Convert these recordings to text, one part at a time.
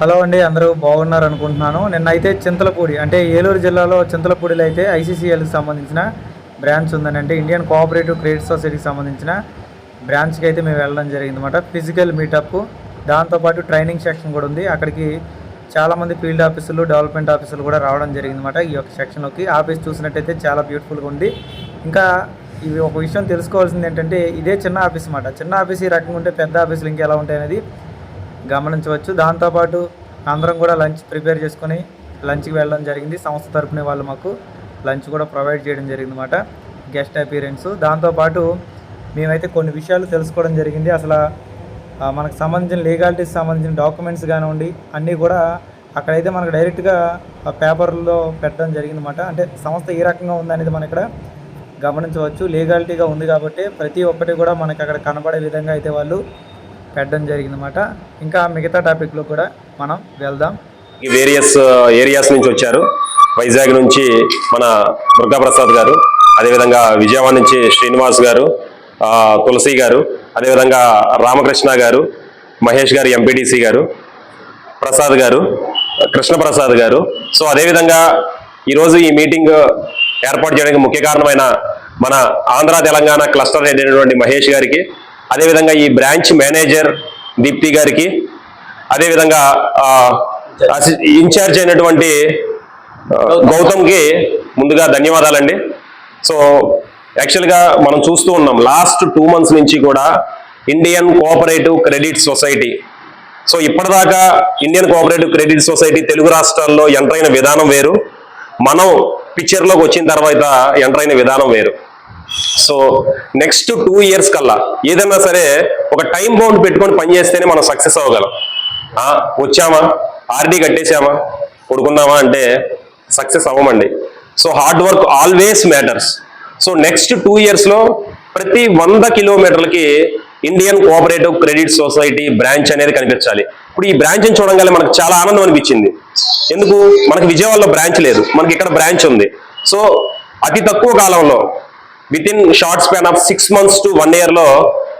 Hello అండి అందరూ బాగున్నారు అనుకుంటున్నాను. నిన్నైతే చింతలపూడి అంటే ఏలూరు జిల్లాలో చింతలపూడిలో అయితే ఐసీసీఎల్కి సంబంధించిన బ్రాంచ్ ఉందని అంటే ఇండియన్ కోఆపరేటివ్ క్రెడిట్ సొసైటీకి సంబంధించిన బ్రాంచ్కి అయితే మేము వెళ్ళడం జరిగింది అనమాట ఫిజికల్ మీటప్ దాంతోపాటు ట్రైనింగ్ సెక్షన్ కూడా ఉంది. అక్కడికి చాలామంది ఫీల్డ్ ఆఫీసులు డెవలప్మెంట్ ఆఫీసులు కూడా రావడం జరిగింది అనమాట ఈ యొక్క సెక్షన్లోకి. ఆఫీస్ చూసినట్టయితే చాలా బ్యూటిఫుల్గా ఉంది. ఇంకా ఇవి ఒక విషయం తెలుసుకోవాల్సింది ఏంటంటే ఇదే చిన్న ఆఫీస్ అన్నమాట. చిన్న ఆఫీస్ ఈ రకంగా ఉంటే పెద్ద ఆఫీసులు ఇంకా ఎలా ఉంటాయి అనేది గమనించవచ్చు. దాంతోపాటు అందరం కూడా లంచ్ ప్రిపేర్ చేసుకొని లంచ్కి వెళ్ళడం జరిగింది. సంస్థ తరపున వాళ్ళు మాకు లంచ్ కూడా ప్రొవైడ్ చేయడం జరిగింది అనమాట గెస్ట్ అపీరెన్స్ దాంతోపాటు మేమైతే కొన్ని విషయాలు తెలుసుకోవడం జరిగింది. అసలు మనకు సంబంధించిన లీగాలిటీస్ సంబంధించిన డాక్యుమెంట్స్ కానివ్వండి అన్నీ కూడా అక్కడైతే మనకు డైరెక్ట్గా పేపర్లో పెట్టడం జరిగింది అనమాట అంటే సంస్థ ఏ రకంగా ఉందనేది మనం ఇక్కడ గమనించవచ్చు. లీగాలిటీగా ఉంది కాబట్టి ప్రతి ఒక్కటి కూడా మనకి అక్కడ కనబడే విధంగా అయితే వాళ్ళు పెట్టడం జరిగిందన్నమాట. ఇంకా మిగతా టాపిక్లో కూడా మనం వెళ్దాం. ఈ వేరియస్ ఏరియాస్ నుంచి వచ్చారు. వైజాగ్ నుంచి మన దుర్గాప్రసాద్ గారు అదేవిధంగా విజయవాడ నుంచి శ్రీనివాస్ గారు తులసి గారు అదేవిధంగా రామకృష్ణ గారు మహేష్ గారు ఎంపీటీసీ గారు ప్రసాద్ గారు కృష్ణప్రసాద్ గారు. సో అదేవిధంగా ఈరోజు ఈ మీటింగ్ ఏర్పాటు చేయడానికి ముఖ్య కారణమైన మన ఆంధ్ర తెలంగాణ క్లస్టర్ హెడ్ అయినటువంటి మహేష్ గారికి అదేవిధంగా ఈ బ్రాంచ్ మేనేజర్ దీప్తి గారికి అదేవిధంగా ఇన్ఛార్జ్ అయినటువంటి గౌతమ్కి ముందుగా ధన్యవాదాలండి. సో యాక్చువల్గా మనం చూస్తూ ఉన్నాం లాస్ట్ టూ మంత్స్ నుంచి కూడా Indian cooperative credit society so ఇప్పటిదాకా Indian cooperative credit society Telugu రాష్ట్రాల్లో ఎంటర్ అయిన విధానం వేరు మనం పిక్చర్లోకి వచ్చిన తర్వాత ఎంటర్ అయిన విధానం వేరు. సో నెక్స్ట్ టూ ఇయర్స్ కల్లా ఏదైనా సరే ఒక టైం బౌండ్ పెట్టుకొని పని చేస్తేనే మనం సక్సెస్ అవ్వగలం. వచ్చామా? ఆర్డీ కట్టేసామా కొడుకున్నామా అంటే success అవ్వమండి. So hard work always matters so next two ఇయర్స్లో ప్రతి వంద కిలోమీటర్లకి Indian cooperative credit society branch అనేది కనిపించాలి. ఇప్పుడు ఈ బ్రాంచ్ని చూడంగానే మనకు చాలా ఆనందం అనిపించింది. ఎందుకు? మనకి విజయవాడలో బ్రాంచ్ లేదు. మనకి ఇక్కడ బ్రాంచ్ ఉంది. సో అతి తక్కువ కాలంలో within short span of six months to one ఇయర్లో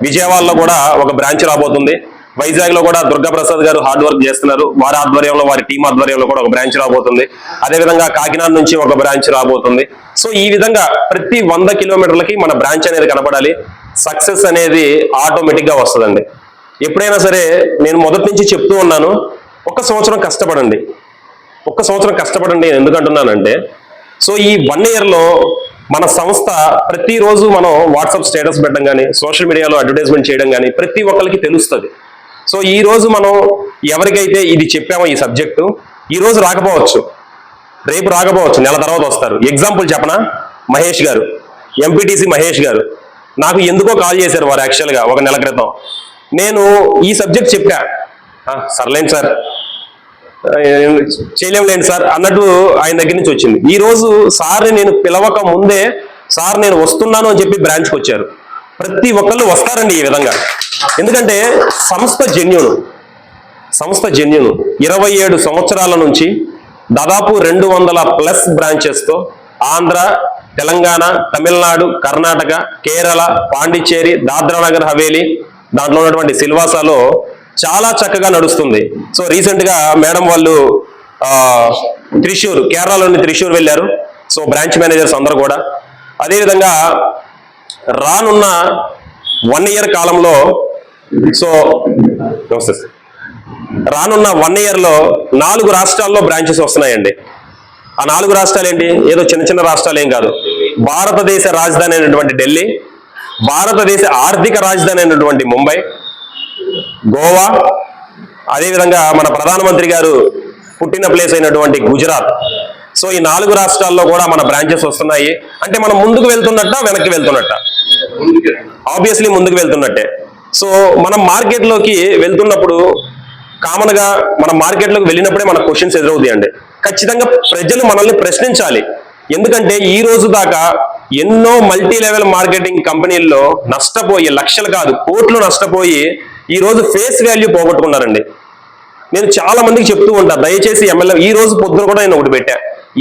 విజయవాడలో కూడా ఒక బ్రాంచ్ రాబోతుంది. వైజాగ్లో కూడా దుర్గా ప్రసాద్ గారు హార్డ్ వర్క్ చేస్తున్నారు. వారి ఆధ్వర్యంలో వారి టీం ఆధ్వర్యంలో కూడా ఒక బ్రాంచ్ రాబోతుంది. అదేవిధంగా కాకినాడ నుంచి ఒక బ్రాంచ్ రాబోతుంది. సో ఈ విధంగా ప్రతి వంద కిలోమీటర్లకి మన బ్రాంచ్ అనేది కనపడాలి. సక్సెస్ అనేది ఆటోమేటిక్గా వస్తుందండి. ఎప్పుడైనా సరే నేను మొదటి నుంచి చెప్తూ ఉన్నాను ఒక సంవత్సరం కష్టపడండి. ఒక్క సంవత్సరం కష్టపడండి నేను ఎందుకు సో ఈ వన్ ఇయర్లో మన సంస్థ ప్రతిరోజు మనం వాట్సాప్ స్టేటస్ పెట్టడం కానీ సోషల్ మీడియాలో అడ్వర్టైజ్మెంట్ చేయడం కానీ ప్రతి ఒక్కరికి తెలుస్తుంది. సో ఈ రోజు మనం ఎవరికైతే ఇది చెప్పామో ఈ సబ్జెక్టు ఈ రోజు రాకపోవచ్చు. రేపు రాకపోవచ్చు నెల తర్వాత వస్తారు. ఎగ్జాంపుల్ చెప్పనా? మహేష్ గారు. ఎంపీటీసీ మహేష్ గారు. నాకు ఎందుకో కాల్ చేశారు వారు యాక్చువల్గా ఒక నెల క్రితం. నేను ఈ సబ్జెక్ట్ చెప్పా. "ఆ, సర్లేండి సార్. చేయలేంలేండి సార్. అన్నట్టు ఆయన దగ్గర నుంచి వచ్చింది. ఈ రోజు సార్ని నేను పిలవక ముందే సార్ నేను వస్తున్నాను అని చెప్పి బ్రాంచ్కి వచ్చారు. ప్రతి ఒక్కళ్ళు వస్తారండి ఈ విధంగా. ఎందుకంటే సంస్థ జన్యును సంస్థ జన్యును ఇరవై ఏడు సంవత్సరాల నుంచి దాదాపు రెండు వందల ప్లస్ బ్రాంచెస్తో ఆంధ్ర తెలంగాణ తమిళనాడు కర్ణాటక కేరళ పాండిచ్చేరి దాద్రా నగర్ హవేలీ దాంట్లో ఉన్నటువంటి సిల్వాసాలో చాలా చక్కగా నడుస్తుంది. సో రీసెంట్గా మేడం వాళ్ళు ఆ, త్రిశూర్ కేరళలోని త్రిశూర్ వెళ్ళారు. సో బ్రాంచ్ మేనేజర్స్ అందరూ కూడా. అదేవిధంగా రానున్న వన్ ఇయర్ కాలంలో సో నమస్తే రానున్న వన్ ఇయర్లో నాలుగు రాష్ట్రాల్లో బ్రాంచెస్ వస్తున్నాయండి. ఆ నాలుగు రాష్ట్రాలు ఏంటి? ఏదో చిన్న చిన్న రాష్ట్రాలు ఏం కాదు. భారతదేశ రాజధాని అయినటువంటి ఢిల్లీ భారతదేశ ఆర్థిక రాజధాని అయినటువంటి ముంబై గోవా అదేవిధంగా మన ప్రధానమంత్రి గారు పుట్టిన ప్లేస్ అయినటువంటి గుజరాత్. సో ఈ నాలుగు రాష్ట్రాల్లో కూడా మన బ్రాంచెస్ వస్తున్నాయి. అంటే మనం ముందుకు వెళ్తున్నట్ట వెనక్కి వెళ్తున్నట్ట? ఆబ్వియస్లీ ముందుకు వెళ్తున్నట్టే. సో మనం మార్కెట్లోకి వెళ్తున్నప్పుడు కామన్గా మనం మార్కెట్లోకి వెళ్ళినప్పుడే మన క్వశ్చన్స్ ఎదురవుతాయండి. ఖచ్చితంగా ప్రజలు మనల్ని ప్రశ్నించాలి. ఎందుకంటే ఈ రోజు దాకా ఎన్నో మల్టీ లెవెల్ మార్కెటింగ్ కంపెనీల్లో నష్టపోయి లక్షలు కాదు కోట్లు నష్టపోయి ఈ రోజు ఫేస్ వాల్యూ పోగొట్టుకున్నారండి. నేను చాలా మందికి చెప్తూ ఉంటా దయచేసి ఎమ్మెల్యే ఈ రోజు పొద్దున కూడా నేను ఒకటి పెట్టా.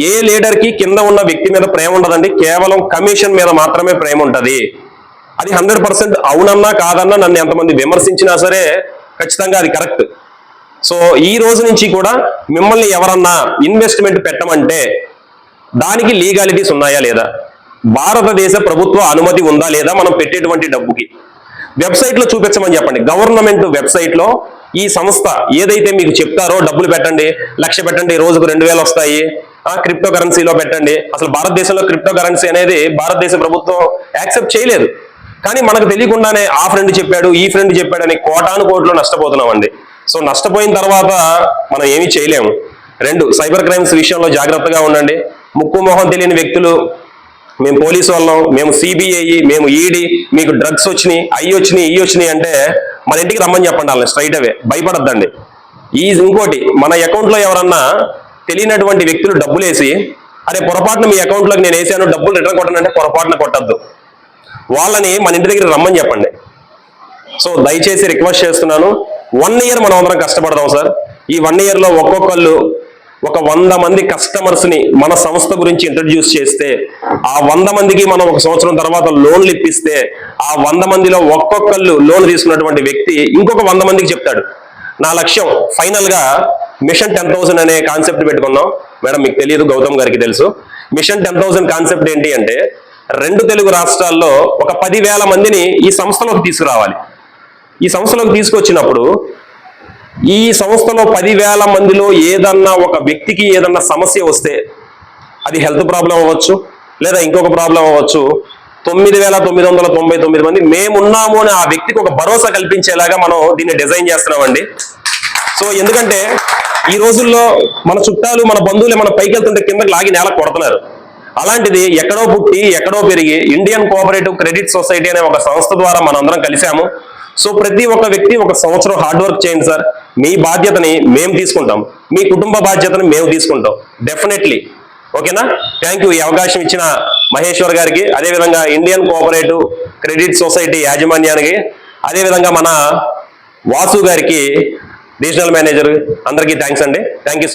ఏ లీడర్కి కింద ఉన్న వ్యక్తి మీద ప్రేమ ఉండదండి కేవలం కమిషన్ మీద మాత్రమే ప్రేమ ఉంటది. అది హండ్రెడ్ పర్సెంట్ అవునన్నా కాదన్నా నన్ను ఎంతమంది విమర్శించినా సరే ఖచ్చితంగా అది కరెక్ట్. సో ఈ రోజు నుంచి కూడా మిమ్మల్ని ఎవరన్నా ఇన్వెస్ట్మెంట్ పెట్టమంటే దానికి లీగాలిటీస్ ఉన్నాయా లేదా? భారతదేశ ప్రభుత్వ అనుమతి ఉందా లేదా? మనం పెట్టేటువంటి డబ్బుకి. వెబ్సైట్లో చూపించమని చెప్పండి. గవర్నమెంట్ వెబ్సైట్లో ఈ సంస్థ ఏదైతే మీకు చెప్తారో డబ్బులు పెట్టండి లక్ష పెట్టండి రోజుకు రెండు వేలు వస్తాయి ఆ క్రిప్టో కరెన్సీలో పెట్టండి. అసలు భారతదేశంలో క్రిప్టో కరెన్సీ అనేది భారతదేశ ప్రభుత్వం యాక్సెప్ట్ చేయలేదు. కానీ మనకు తెలియకుండానే ఆ ఫ్రెండ్ చెప్పాడు ఈ ఫ్రెండ్ చెప్పాడు అని కోటాను కోట్లు నష్టపోతున్నామండి. సో నష్టపోయిన తర్వాత మనం ఏమీ చేయలేము. రెండు సైబర్ క్రైమ్స్ విషయంలో జాగ్రత్తగా ఉండండి. ముక్కు మొహం తెలియని వ్యక్తులు మేము పోలీసు వాళ్ళం మేము సిబిఐ మేము ఈడీ మీకు డ్రగ్స్ వచ్చినాయి అవి వచ్చినాయి ఇవి వచ్చినాయి అంటే మన ఇంటికి రమ్మని చెప్పండి వాళ్ళని స్ట్రైట్ అవే భయపడద్దండి. ఈ ఇంకోటి మన అకౌంట్లో ఎవరన్నా తెలియనటువంటి వ్యక్తులు డబ్బులు వేసి అరే పొరపాటున మీ అకౌంట్లోకి నేను వేసాను డబ్బులు రిటర్న్ కొట్టనంటే పొరపాటున కొట్టద్దు. వాళ్ళని మన ఇంటి దగ్గర రమ్మని చెప్పండి. సో దయచేసి రిక్వెస్ట్ చేస్తున్నాను. వన్ ఇయర్ మనం అందరం కష్టపడదాం సార్. ఈ వన్ ఇయర్లో ఒక్కొక్కళ్ళు ఒక వంద మంది కస్టమర్స్ని మన సంస్థ గురించి ఇంట్రడ్యూస్ చేస్తే ఆ వంద మందికి మనం ఒక సంవత్సరం తర్వాత లోన్లు ఇప్పిస్తే ఆ వంద మందిలో ఒక్కొక్కళ్ళు లోన్ తీసుకున్నటువంటి వ్యక్తి ఇంకొక వంద మందికి చెప్తాడు. నా లక్ష్యం ఫైనల్గా మిషన్ టెన్ థౌసండ్ అనే కాన్సెప్ట్ పెట్టుకున్నాం. మేడం మీకు తెలియదు గౌతమ్ గారికి తెలుసు. మిషన్ టెన్ థౌసండ్ కాన్సెప్ట్ ఏంటి అంటే రెండు తెలుగు రాష్ట్రాల్లో ఒక పదివేల మందిని ఈ సంస్థలోకి తీసుకురావాలి. ఈ సంస్థలోకి తీసుకొచ్చినప్పుడు ఈ సంస్థలో పదివేల మందిలో ఏదన్నా ఒక వ్యక్తికి ఏదన్నా సమస్య వస్తే అది హెల్త్ ప్రాబ్లం అవ్వచ్చు లేదా ఇంకొక ప్రాబ్లం అవ్వచ్చు. తొమ్మిది వేల తొమ్మిది వందల తొంభై తొమ్మిది మంది మేమున్నాము అని ఆ వ్యక్తికి ఒక భరోసా కల్పించేలాగా మనం దీన్ని డిజైన్ చేస్తున్నామండి. సో ఎందుకంటే ఈ రోజుల్లో మన చుట్టాలు మన బంధువులు మన పైకి వెళ్తుంటే కిందకి లాగి నేల కొడుతున్నారు. అలాంటిది ఎక్కడో పుట్టి ఎక్కడో పెరిగి ఇండియన్ కోఆపరేటివ్ క్రెడిట్ సొసైటీ అనే ఒక సంస్థ ద్వారా మనందరం కలిసాము సో ప్రతి ఒక్క వ్యక్తి ఒక సంవత్సరం హార్డ్ వర్క్ చేయండి సార్ మీ బాధ్యతని మేము తీసుకుంటాం. మీ కుటుంబ బాధ్యతని మేము తీసుకుంటాం. డెఫినెట్లీ ఓకేనా? థ్యాంక్ యూ ఈ అవకాశం ఇచ్చిన మహేశ్వర్ గారికి అదేవిధంగా ఇండియన్ కోఆపరేటివ్ క్రెడిట్ సొసైటీ యాజమాన్యానికి అదేవిధంగా మన వాసు గారికి రీజనల్ మేనేజర్ అందరికీ థ్యాంక్స్ అండి. Thank you